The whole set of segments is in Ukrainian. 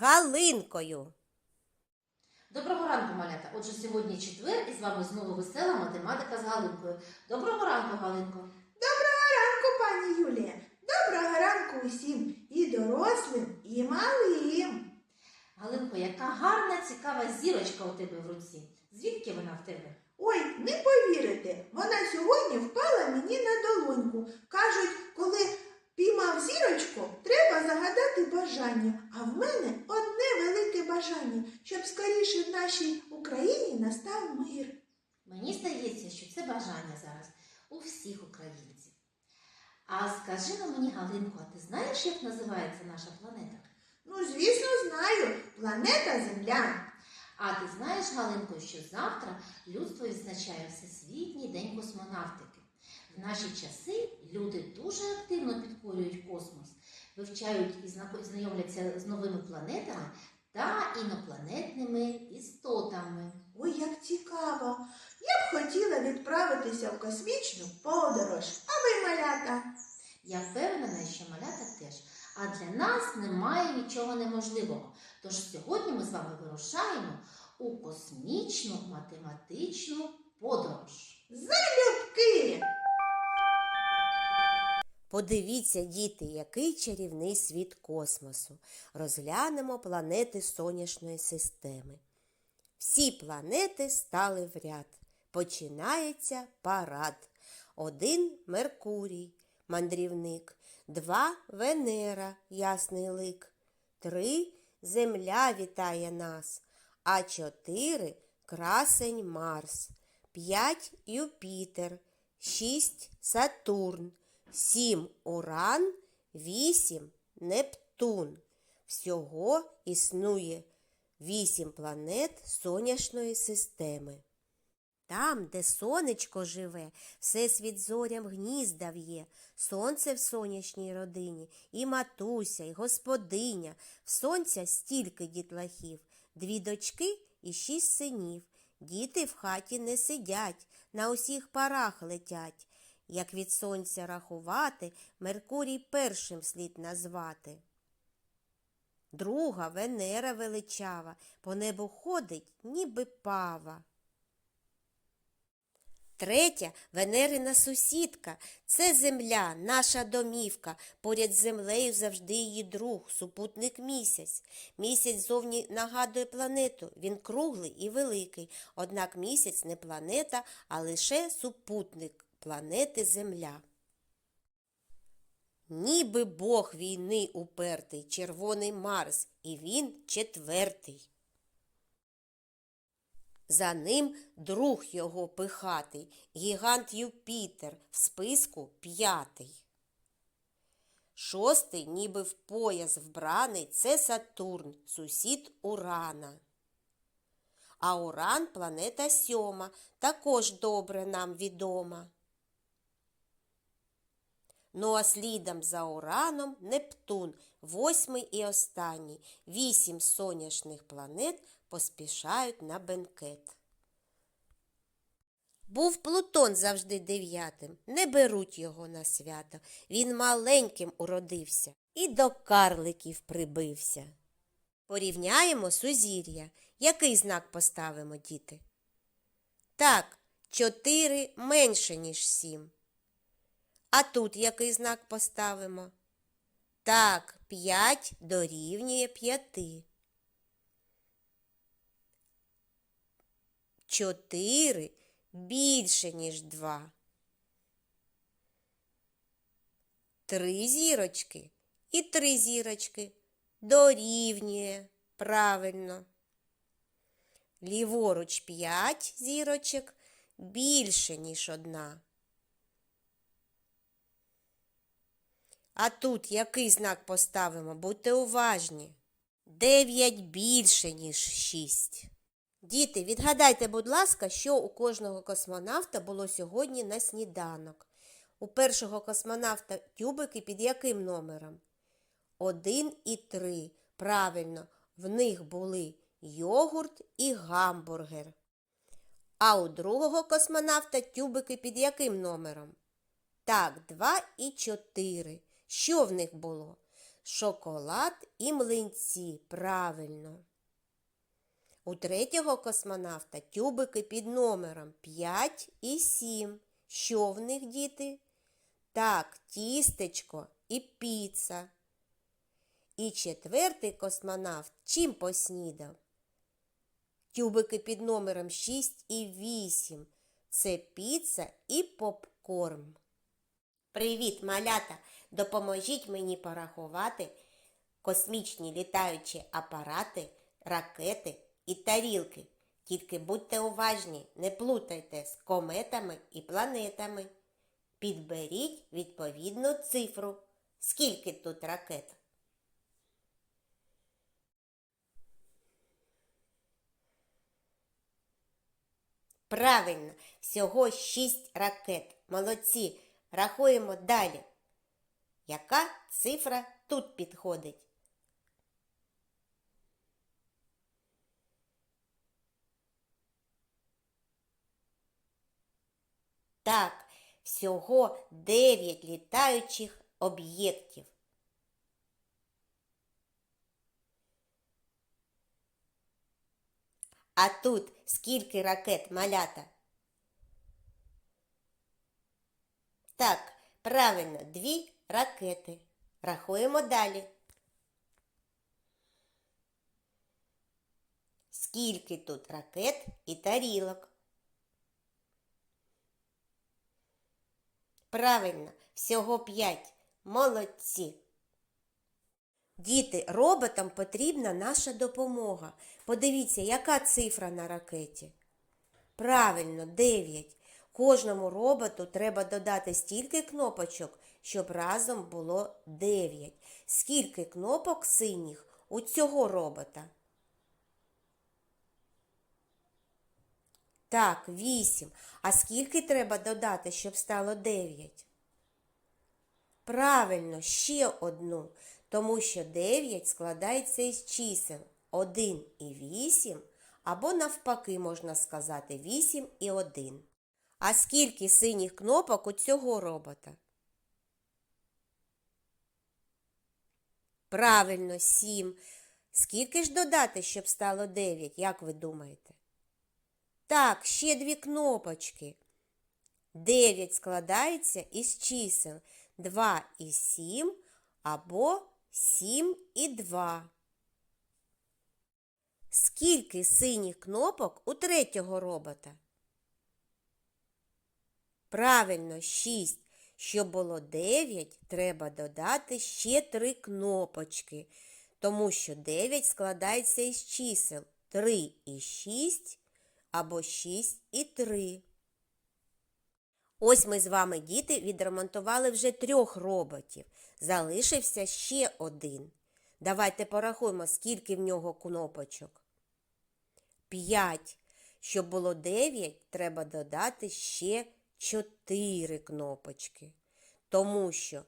Галинкою. Доброго ранку, малята. Отже, сьогодні четвер і з вами знову весела математика з Галинкою. Доброго ранку, Галинко. Доброго ранку, пані Юлія. Доброго ранку усім і дорослим, і малим. Галинко, яка гарна, цікава зірочка у тебе в руці. Звідки вона в тебе? Ой, не повірите, вона сьогодні впала мені на долоньку. Кажуть, коли піймав зірочку, треба загадати бажання. А в мене одне велике бажання, щоб скоріше в нашій Україні настав мир. Мені здається, що це бажання зараз у всіх українців. А скажи на мені, Галинко, а ти знаєш, як називається наша планета? Ну, звісно, знаю, планета Земля. А ти знаєш, Галинко, що завтра людство відзначає Всесвітній день космонавтики. В наші часи люди дуже активно підкорюють космос, вивчають і знайомляться з новими планетами та інопланетними істотами. Ой, як цікаво. Я б хотіла відправитися в космічну подорож. А ви, малята? Я впевнена, що малята теж. А для нас немає нічого неможливого. Тож сьогодні ми з вами вирушаємо у космічну математичну подорож. Залюбки! Подивіться, діти, який чарівний світ космосу. Розглянемо планети сонячної системи. Всі планети стали в ряд. Починається парад. Один Меркурій, мандрівник, два Венера, ясний лик, три Земля вітає нас, а чотири красень Марс, п'ять Юпітер, шість Сатурн, сім Уран, вісім Нептун. Всього існує вісім планет сонячної системи. Там, де сонечко живе, всесвіт зорям гнізда в'є, сонце в сонячній родині, і матуся, і господиня, в сонця стільки дітлахів, дві дочки і шість синів. Діти в хаті не сидять, на усіх парах летять. Як від сонця рахувати, Меркурій першим слід назвати. Друга Венера величава, по небу ходить, ніби пава. Третя Венерина сусідка це земля, наша домівка. Поряд з землею завжди її друг, супутник місяць. Місяць зовні нагадує планету. Він круглий і великий. Однак місяць не планета, а лише супутник планети Земля. Ніби Бог війни упертий, червоний Марс, і він четвертий. За ним друг його пихатий, гігант Юпітер, в списку п'ятий. Шостий, ніби в пояс вбраний, це Сатурн, сусід Урана. А Уран планета сьома, також добре нам відома. Ну а слідом за Ураном Нептун, восьмий і останній. Вісім сонячних планет поспішають на бенкет. Був Плутон завжди дев'ятим, не беруть його на свято. Він маленьким уродився і до карликів прибився. Порівняємо сузір'я. Який знак поставимо, діти? Так, чотири менше, ніж сім. А тут який знак поставимо? Так, 5 дорівнює 5. 4 більше, ніж 2. Три зірочки і три зірочки дорівнює правильно. Ліворуч 5 зірочок більше, ніж одна. А тут який знак поставимо? Будьте уважні. Дев'ять більше, ніж шість. Діти, відгадайте, будь ласка, що у кожного космонавта було сьогодні на сніданок. У першого космонавта тюбики під яким номером? Один і три. Правильно, в них були йогурт і гамбургер. А у другого космонавта тюбики під яким номером? Так, два і чотири. Що в них було? Шоколад і млинці, правильно. У третього космонавта тюбики під номером 5 і 7. Що в них, діти? Так, тістечко і піца. І четвертий космонавт чим поснідав? Тюбики під номером 6 і 8. Це піца і попкорн. Привіт, малята! Допоможіть мені порахувати космічні літаючі апарати, ракети і тарілки. Тільки будьте уважні, не плутайте з кометами і планетами. Підберіть відповідну цифру. Скільки тут ракет? Правильно, всього шість ракет. Молодці. Рахуємо далі. Яка цифра тут підходить? Так, всього 9 літаючих об'єктів. А тут скільки ракет малята? Так, правильно, дві ракети. Рахуємо далі. Скільки тут ракет і тарілок? Правильно, всього п'ять. Молодці. Діти, роботам потрібна наша допомога. Подивіться, яка цифра на ракеті. Правильно, 9. Кожному роботу треба додати стільки кнопочок, щоб разом було 9. Скільки кнопок синіх у цього робота? Так, 8. А скільки треба додати, щоб стало 9? Правильно, ще одну, тому що 9 складається із чисел 1 і 8, або навпаки можна сказати 8 і 1. А скільки синіх кнопок у цього робота? Правильно, 7. Скільки ж додати, щоб стало 9, як ви думаєте? Так, ще дві кнопочки. 9 складається із чисел 2 і 7 або 7 і 2. Скільки синіх кнопок у третього робота? Правильно, 6. Щоб було 9, треба додати ще 3 кнопочки, тому що 9 складається із чисел 3 і 6 або 6 і 3. Ось ми з вами, діти, відремонтували вже трьох роботів. Залишився ще один. Давайте порахуємо, скільки в нього кнопочок. 5. Щоб було 9, треба додати ще 4 кнопочки. Тому що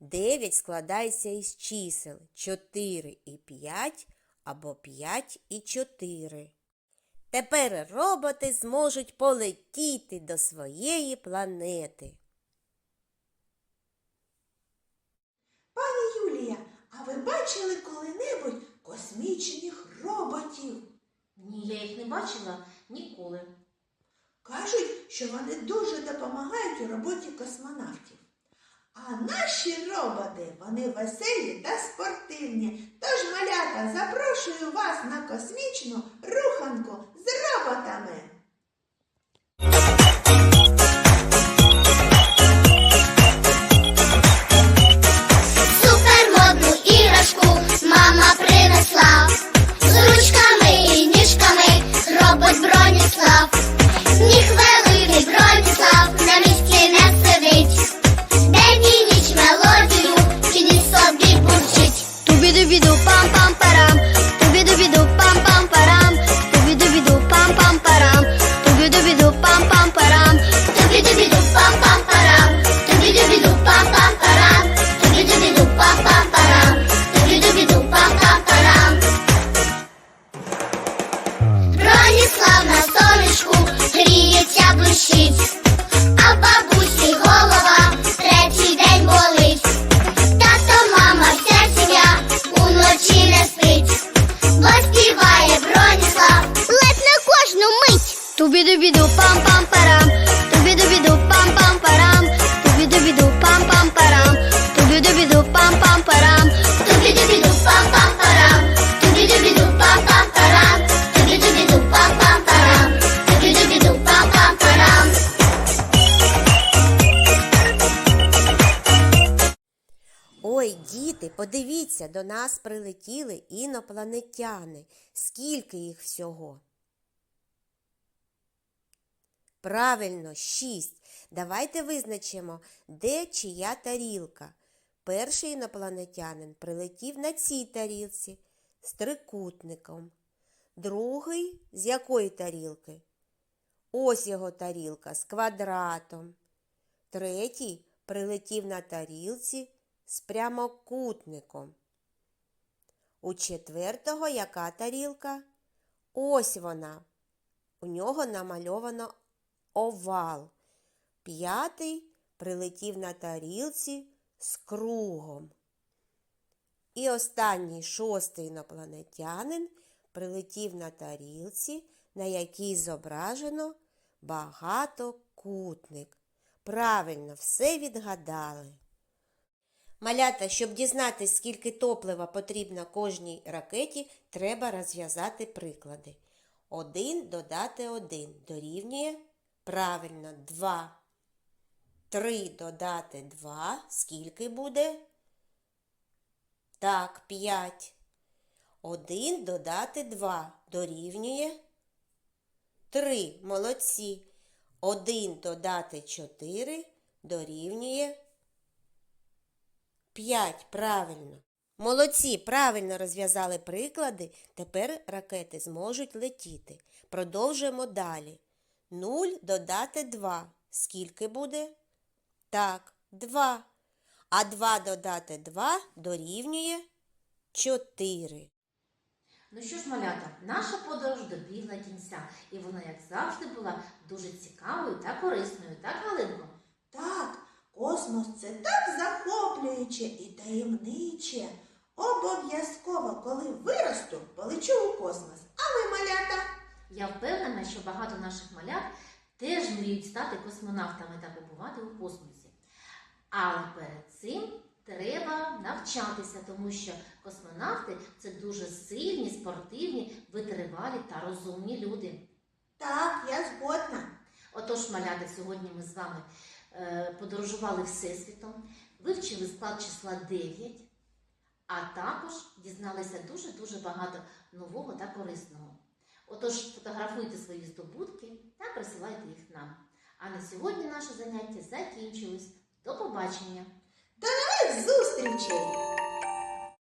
9 складається із чисел 4 і 5 або 5 і 4. Тепер роботи зможуть полетіти до своєї планети. Пані Юлія, а ви бачили коли-небудь космічних роботів? Ні, я їх не бачила ніколи. Кажуть, що вони дуже допомагають у роботі космонавтів. А наші роботи, вони веселі та спортивні. Тож, малята, запрошую вас на космічну подивіться, до нас прилетіли інопланетяни. Скільки їх всього? Правильно, шість. Давайте визначимо, де чия тарілка. Перший інопланетянин прилетів на цій тарілці з трикутником. Другий з якої тарілки? Ось його тарілка з квадратом. Третій прилетів на тарілці з прямокутником. У четвертого яка тарілка? Ось вона. У нього намальовано овал. П'ятий прилетів на тарілці з кругом. І останній шостий інопланетянин прилетів на тарілці, на якій зображено багатокутник. Правильно, все відгадали. Малята, щоб дізнатись, скільки топлива потрібно кожній ракеті, треба розв'язати приклади. Один додати один дорівнює правильно 2. 3 додати 2. Скільки буде? Так, 5. 1 додати 2 дорівнює 3. Молодці. 1 додати 4 дорівнює 5. Правильно. Молодці, правильно розв'язали приклади. Тепер ракети зможуть летіти. Продовжуємо далі. 0 додати 2. Скільки буде? Так, 2. А 2 додати 2 дорівнює 4. Ну що ж, малята, наша подорож добігла кінця, і вона, як завжди, була дуже цікавою та корисною, так, Галинко? Так, космос це так захоплююче і таємниче. Обов'язково, коли виросту, полечу у космос. А ви, малята? Я впевнена, що багато наших малят теж мріють стати космонавтами та побувати у космосі. Але перед цим треба навчатися, тому що космонавти це дуже сильні, спортивні, витривалі та розумні люди. Так, я згодна. Отож, малята, сьогодні ми з вами е, подорожували Всесвітом, вивчили склад числа 9, а також дізналися дуже-дуже багато нового та корисного. Отож, фотографуйте свої здобутки та присилайте їх нам. А на сьогодні наше заняття закінчилось. До побачення! До нових зустрічей!